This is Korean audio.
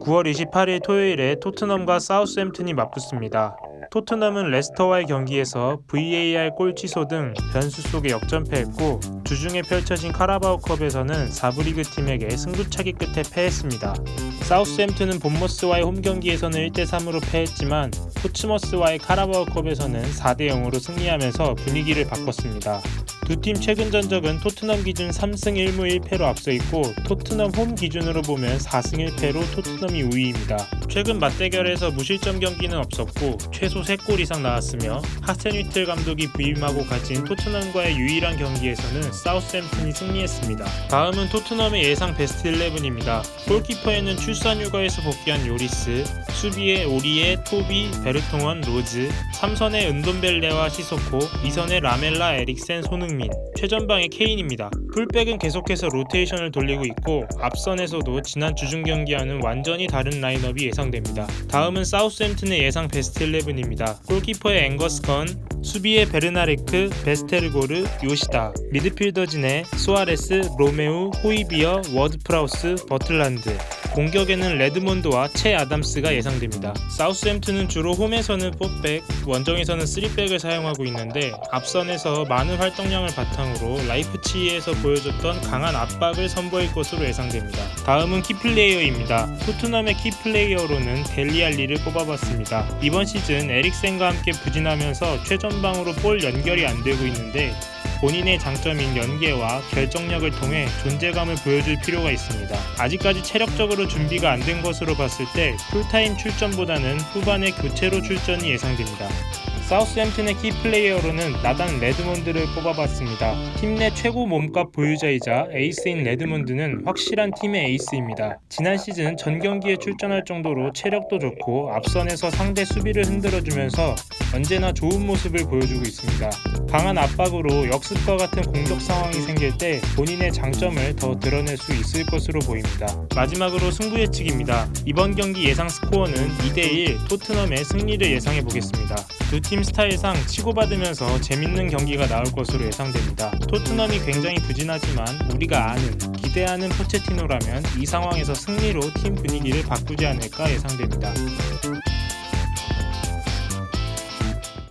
9월 28일 토요일에 토트넘과 사우스햄튼이 맞붙습니다. 토트넘은 레스터와의 경기에서 VAR 골 취소 등 변수 속에 역전패했고 주중에 펼쳐진 카라바오컵에서는 4부 리그 팀에게 승부차기 끝에 패했습니다. 사우스햄튼은 본머스와의 홈 경기에서는 1대 3으로 패했지만 포츠머스와의 카라바오컵에서는 4대 0으로 승리하면서 분위기를 바꿨습니다. 두 팀 최근 전적은 토트넘 기준 3승 1무 1패로 앞서 있고 토트넘 홈 기준으로 보면 4승 1패로 토트넘이 우위입니다. 최근 맞대결에서 무실점 경기는 없었고 최소 3골 이상 나왔으며 하센 위틀 감독이 부임하고 가진 토트넘과의 유일한 경기에서는 사우스햄튼이 승리했습니다. 다음은 토트넘의 예상 베스트 11입니다. 골키퍼에는 출산 휴가에서 복귀한 요리스, 수비에 오리에, 토비, 베르통원, 로즈, 3선의 은돈벨레와 시소코, 2선의 라멜라, 에릭센, 손흥민, 최전방의 케인입니다. 풀백은 계속해서 로테이션을 돌리고 있고 앞선에서도 지난 주중 경기와는 완전히 다른 라인업이 예상됩니다. 다음은 사우스햄튼의 예상 베스트 11입니다. 골키퍼의 앵거스 건, 수비의 베르나레크, 베스테르고르, 요시다, 미드필더진의 수아레스, 로메우, 호이비어, 워드프라우스, 버틀란드, 공격에는 레드몬드와 채 아담스가 예상됩니다. 사우스햄튼은 주로 홈에서는 4백, 원정에서는 3백을 사용하고 있는데 앞선에서 많은 활동량을 바탕으로 라이프치히에서 보여줬던 강한 압박을 선보일 것으로 예상됩니다. 다음은 키플레이어입니다. 토트넘의 키플레이어로는 델리알리를 뽑아봤습니다. 이번 시즌 에릭센과 함께 부진하면서 최전방으로 볼 연결이 안 되고 있는데 본인의 장점인 연계와 결정력을 통해 존재감을 보여줄 필요가 있습니다. 아직까지 체력적으로 준비가 안 된 것으로 봤을 때 풀타임 출전보다는 후반에 교체로 출전이 예상됩니다. 사우스햄튼의 키플레이어로는 나단 레드몬드를 뽑아봤습니다. 팀 내 최고 몸값 보유자이자 에이스인 레드몬드는 확실한 팀의 에이스입니다. 지난 시즌 전 경기에 출전할 정도로 체력도 좋고 앞선에서 상대 수비를 흔들어주면서 언제나 좋은 모습을 보여주고 있습니다. 강한 압박으로 역습과 같은 공격 상황이 생길 때 본인의 장점을 더 드러낼 수 있을 것으로 보입니다. 마지막으로 승부 예측입니다. 이번 경기 예상 스코어는 2대1 토트넘의 승리를 예상해 보겠습니다. 두팀 스타일상 치고받으면서 재밌는 경기가 나올 것으로 예상됩니다. 토트넘이 굉장히 부진하지만 우리가 아는 기대하는 포체티노라면 이 상황에서 승리로 팀 분위기를 바꾸지 않을까 예상됩니다.